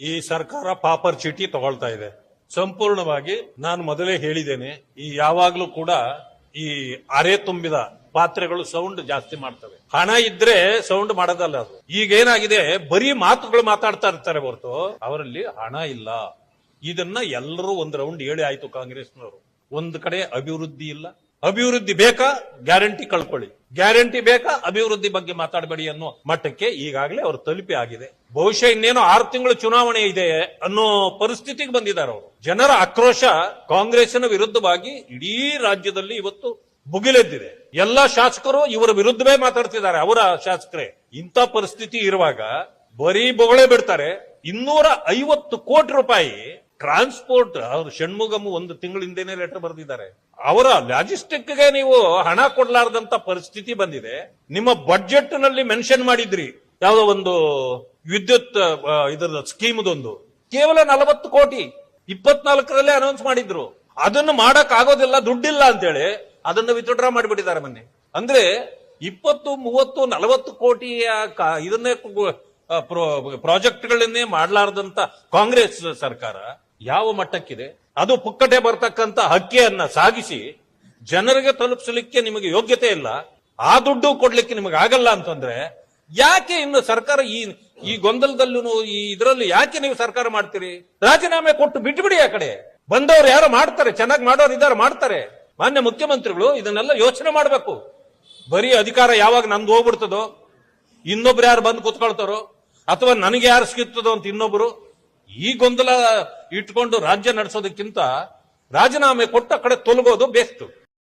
ಈ ಸರ್ಕಾರ ಪಾಪರ್ ಚೀಟಿ ತಗೊಳ್ತಾ ಇದೆ. ಸಂಪೂರ್ಣವಾಗಿ ನಾನು ಮೊದಲೇ ಹೇಳಿದ್ದೇನೆ, ಈ ಯಾವಾಗ್ಲೂ ಕೂಡ ಈ ಅರೆ ತುಂಬಿದ ಪಾತ್ರೆಗಳು ಸೌಂಡ್ ಜಾಸ್ತಿ ಮಾಡ್ತವೆ. ಹಣ ಇದ್ರೆ ಸೌಂಡ್ ಮಾಡೋದಲ್ಲ ಅದು. ಈಗ ಏನಾಗಿದೆ ಬರೀ ಮಾತುಗಳು ಮಾತಾಡ್ತಾ ಇರ್ತಾರೆ ಹೊರತು, ಅವರಲ್ಲಿ ಹಣ ಇಲ್ಲ. ಇದನ್ನ ಎಲ್ಲರೂ ಒಂದು ರೌಂಡ್ ಹೇಳಿ ಆಯ್ತು ಕಾಂಗ್ರೆಸ್ನವರು. ಒಂದು ಕಡೆ ಅಭಿವೃದ್ಧಿ ಇಲ್ಲ ಅಭಿವೃದ್ಧಿ ಬೇಕಾ? ಗ್ಯಾರಂಟಿ ಕಳ್ಕೊಳ್ಳಿ. ಗ್ಯಾರಂಟಿ ಬೇಕಾ? ಅಭಿವೃದ್ಧಿ ಬಗ್ಗೆ ಮಾತಾಡಬೇಡಿ ಅನ್ನೋ ಮಟ್ಟಕ್ಕೆ ಈಗಾಗಲೇ ಅವರು ತಲುಪಿ ಆಗಿದೆ. ಬಹುಶಃ ಇನ್ನೇನು ಆರು ತಿಂಗಳು ಚುನಾವಣೆ ಇದೆ ಅನ್ನೋ ಪರಿಸ್ಥಿತಿಗೆ ಬಂದಿದ್ದಾರೆ ಅವರು. ಜನರ ಆಕ್ರೋಶ ಕಾಂಗ್ರೆಸ್ನ ವಿರುದ್ಧವಾಗಿ ಇಡೀ ರಾಜ್ಯದಲ್ಲಿ ಇವತ್ತು ಭುಗಿಲೆದ್ದಿದೆ. ಎಲ್ಲಾ ಶಾಸಕರು ಇವರ ವಿರುದ್ಧವೇ ಮಾತಾಡ್ತಿದ್ದಾರೆ, ಅವರ ಶಾಸಕರೇ. ಇಂಥ ಪರಿಸ್ಥಿತಿ ಇರುವಾಗ ಬರೀ ಬೊಗಳೆ ಬಿಡ್ತಾರೆ. ಇನ್ನೂರ ಐವತ್ತು ಕೋಟಿ ರೂಪಾಯಿ ಟ್ರಾನ್ಸ್ಪೋರ್ಟ್, ಅವರು ಷಣ್ಮುಗಮ್ ಒಂದು ತಿಂಗಳಿಂದೇನೆ ಲೆಟರ್ ಬರೆದಿದ್ದಾರೆ. ಅವರ ಲಾಜಿಸ್ಟಿಕ್ಗೆ ನೀವು ಹಣ ಕೊಡ್ಲಾರ್ದಂತ ಪರಿಸ್ಥಿತಿ ಬಂದಿದೆ. ನಿಮ್ಮ ಬಡ್ಜೆಟ್ನಲ್ಲಿ ಮೆನ್ಷನ್ ಮಾಡಿದ್ರಿ. ಯಾವುದೋ ಒಂದು ವಿದ್ಯುತ್ ಇದರ ಸ್ಕೀಮ್ದೊಂದು ಕೇವಲ ನಲವತ್ತು ಕೋಟಿ, ಇಪ್ಪತ್ನಾಲ್ಕರಲ್ಲೇ ಅನೌನ್ಸ್ ಮಾಡಿದ್ರು. ಅದನ್ನು ಮಾಡಕ್ ಆಗೋದಿಲ್ಲ, ದುಡ್ಡಿಲ್ಲ ಅಂತೇಳಿ ಅದನ್ನು ವಿತ್ಡ್ರಾ ಮಾಡಿಬಿಟ್ಟಿದ್ದಾರೆ ಮೊನ್ನೆ. ಅಂದ್ರೆ ಇಪ್ಪತ್ತು, ಮೂವತ್ತು, ನಲವತ್ತು ಕೋಟಿಯ ಇದನ್ನೇ ಪ್ರಾಜೆಕ್ಟ್ಗಳನ್ನೇ ಮಾಡಲಾರ್ದಂತ ಕಾಂಗ್ರೆಸ್ ಸರ್ಕಾರ ಯಾವ ಮಟ್ಟಕ್ಕಿದೆ? ಅದು ಪುಕ್ಕಟೆ ಬರ್ತಕ್ಕಂಥ ಹಕ್ಕಿಯನ್ನ ಸಾಗಿಸಿ ಜನರಿಗೆ ತಲುಪಿಸಲಿಕ್ಕೆ ನಿಮಗೆ ಯೋಗ್ಯತೆ ಇಲ್ಲ. ಆ ದುಡ್ಡು ಕೊಡ್ಲಿಕ್ಕೆ ನಿಮಗೆ ಆಗಲ್ಲ ಅಂತಂದ್ರೆ ಯಾಕೆ ಇನ್ನು ಸರ್ಕಾರ ಈ ಈ ಗೊಂದಲದಲ್ಲೂ ಈ ಇದರಲ್ಲಿ ಯಾಕೆ ನೀವು ಸರ್ಕಾರ ಮಾಡ್ತೀರಿ? ರಾಜೀನಾಮೆ ಕೊಟ್ಟು ಬಿಟ್ಬಿಡಿ ಆ ಕಡೆ. ಬಂದವರು ಯಾರು ಮಾಡ್ತಾರೆ, ಚೆನ್ನಾಗಿ ಮಾಡೋರು ಇದ್ದಾರೆ, ಮಾಡ್ತಾರೆ. ಮಾನ್ಯ ಮುಖ್ಯಮಂತ್ರಿಗಳು ಇದನ್ನೆಲ್ಲ ಯೋಚನೆ ಮಾಡಬೇಕು. ಬರೀ ಅಧಿಕಾರ ಯಾವಾಗ ನಂದು ಹೋಗ್ಬಿಡ್ತದೋ, ಇನ್ನೊಬ್ರು ಯಾರು ಬಂದು ಕೂತ್ಕೊಳ್ತಾರೋ, ಅಥವಾ ನನಗೆ ಯಾರು ಸಿಗುತ್ತದೋ ಅಂತ ಇನ್ನೊಬ್ರು ಈ ಗೊಂದಲ ಇಟ್ಕೊಂಡು ರಾಜ್ಯ ನಡೆಸೋದಕ್ಕಿಂತ ರಾಜೀನಾಮೆ ಕೊಟ್ಟ ಕಡೆ ತೊಲಗೋದು ಬೆಸ್ಟ್